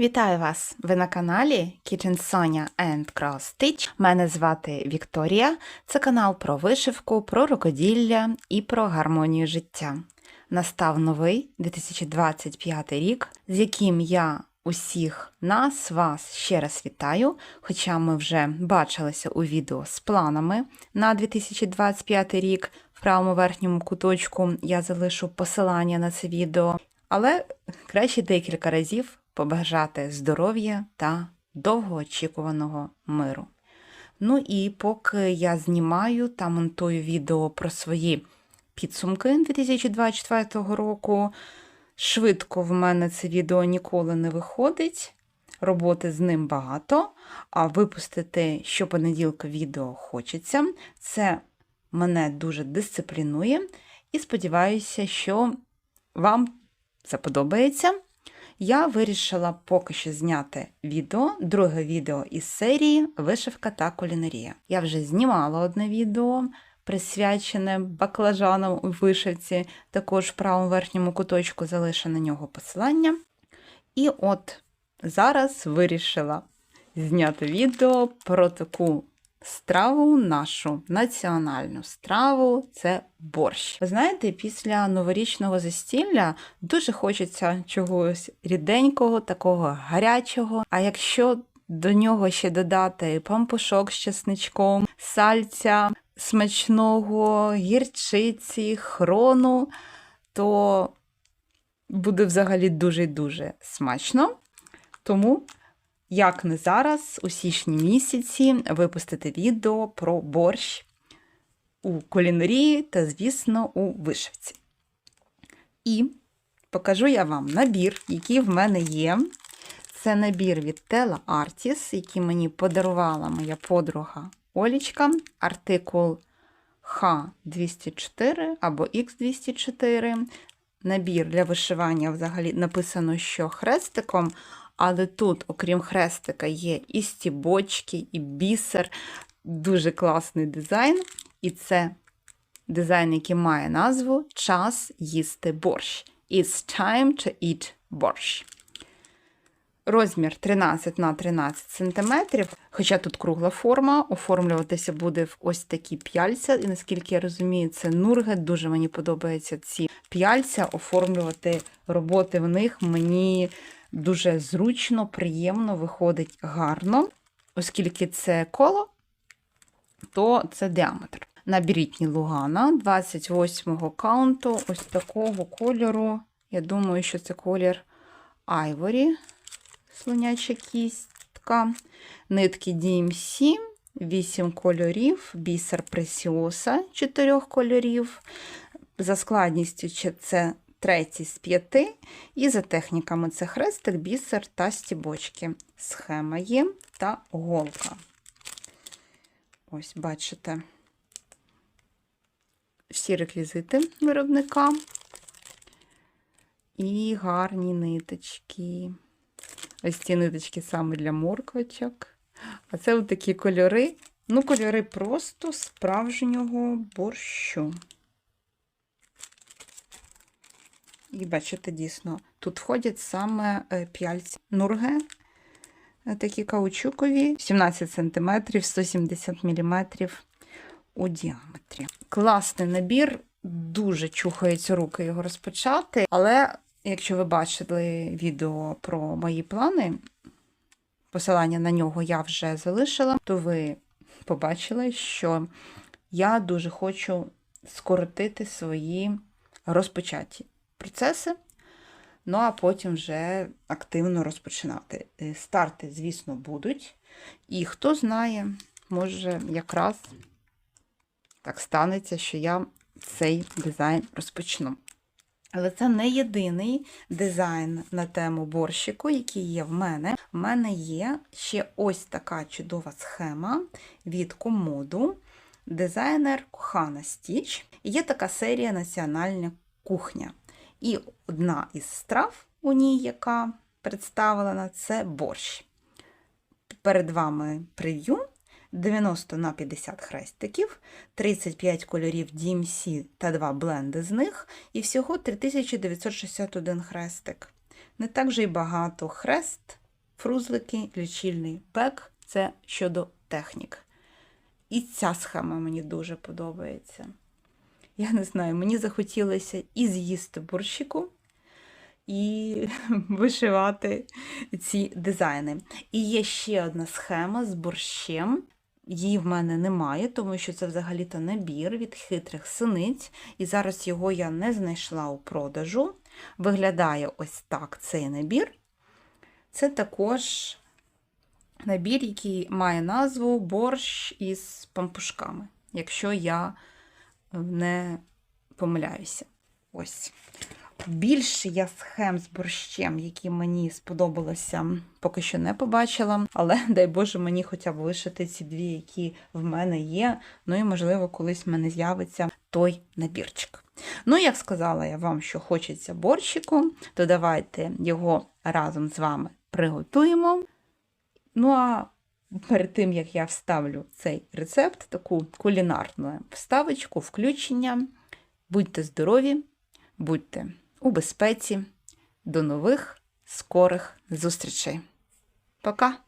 Вітаю вас! Ви на каналі Kitchen Sonia and Cross Stitch. Мене звати Вікторія. Це канал про вишивку, про рукоділля і про гармонію життя. Настав новий 2025 рік, з яким я усіх нас, вас ще раз вітаю. Хоча ми вже бачилися у відео з планами на 2025 рік. В правому верхньому куточку я залишу посилання на це відео, але краще декілька разів побажати здоров'я та довгоочікуваного миру. Ну і поки я знімаю та монтую відео про свої підсумки 2024 року, швидко в мене це відео ніколи не виходить. Роботи з ним багато, а випустити щопонеділка відео хочеться. Це мене дуже дисциплінує і сподіваюся, що вам це подобається. Я вирішила поки що зняти відео, друге відео із серії Вишивка та кулінарія. Я вже знімала одне відео, присвячене баклажанам у вишивці, також в правому верхньому куточку залишу на нього посилання. І от зараз вирішила зняти відео про таку страву, нашу національну страву це борщ. Ви знаєте, після новорічного застілля дуже хочеться чогось ріденького, такого гарячого. А якщо до нього ще додати пампушок з чесничком, сальця смачного, гірчиці, хрону, то буде взагалі дуже-дуже смачно. Тому як не зараз, у січні місяці, випустити відео про борщ у кулінарії та, звісно, у вишивці. І покажу я вам набір, який в мене є. Це набір від Tela Artis, який мені подарувала моя подруга Олічка, артикул Х204 або Х204. Набір для вишивання взагалі написано, що хрестиком. Але тут, окрім хрестика, є і стібочки, і бісер. Дуже класний дизайн. І це дизайн, який має назву Час їсти борщ. It's time to eat борщ. Розмір 13 на 13 см, хоча тут кругла форма, оформлюватися буде в ось такі п'яльця. І наскільки я розумію, це нургет. Дуже мені подобаються ці п'яльця, оформлювати роботи в них мені дуже зручно, приємно, виходить гарно, оскільки це коло, то це діаметр. Наберіть Лугана 28-го каунту, ось такого кольору. Я думаю, що це колір Айворі, слоняча кістка, нитки DMC, 8 кольорів, бісер Пресіоса 4 кольорів. За складністю це третій з п'яти. І за техніками це хрестик, бісер та стібочки. Схема є та голка. Ось, бачите, всі реквізити виробника. І гарні ниточки. Ось ці ниточки саме для морквочок. А це от такі кольори. Ну, кольори просто справжнього борщу. І бачите, дійсно, тут входять саме е, п'яльці нурге, такі каучукові, 17 см, 170 мм у діаметрі. Класний набір, дуже чухаються руки його розпочати. Але, якщо ви бачили відео про мої плани, посилання на нього я вже залишила, то ви побачили, що я дуже хочу скоротити свої розпочаті процеси, ну а потім вже активно розпочинати. Е, Старти, звісно, будуть. І хто знає, може якраз так станеться, що я цей дизайн розпочну. Але це не єдиний дизайн на тему борщику, який є в мене. В мене є ще ось така чудова схема від комоду. Дизайнер Кохана Стіч. Є така серія Національна кухня. І одна із страв у ній, яка представлена, це борщ. Перед вами прев'ю 90 на 50 хрестиків, 35 кольорів DMC та 2 бленди з них, і всього 3961 хрестик. Не так же й багато хрест фрузлики, лічильний пек це щодо технік. І ця схема мені дуже подобається. Я не знаю, мені захотілося і з'їсти борщику, і вишивати ці дизайни. І є ще одна схема з борщем. Її в мене немає, тому що це взагалі-то набір від хитрих синиць. І зараз його я не знайшла у продажу. Виглядає ось так цей набір. Це також набір, який має назву борщ із пампушками, якщо я не помиляюся. Ось. Більше я схем з борщем, які мені сподобалося, поки що не побачила. Але дай Боже мені хоча б вишити ці дві, які в мене є. Ну і, можливо, колись в мене з'явиться той набірчик. Ну, як сказала я вам, що хочеться борщику, то давайте його разом з вами приготуємо. Ну а перед тим, як я вставлю цей рецепт, таку кулінарну вставочку, включення. Будьте здорові, будьте у безпеці. До нових скорих зустрічей. Пока!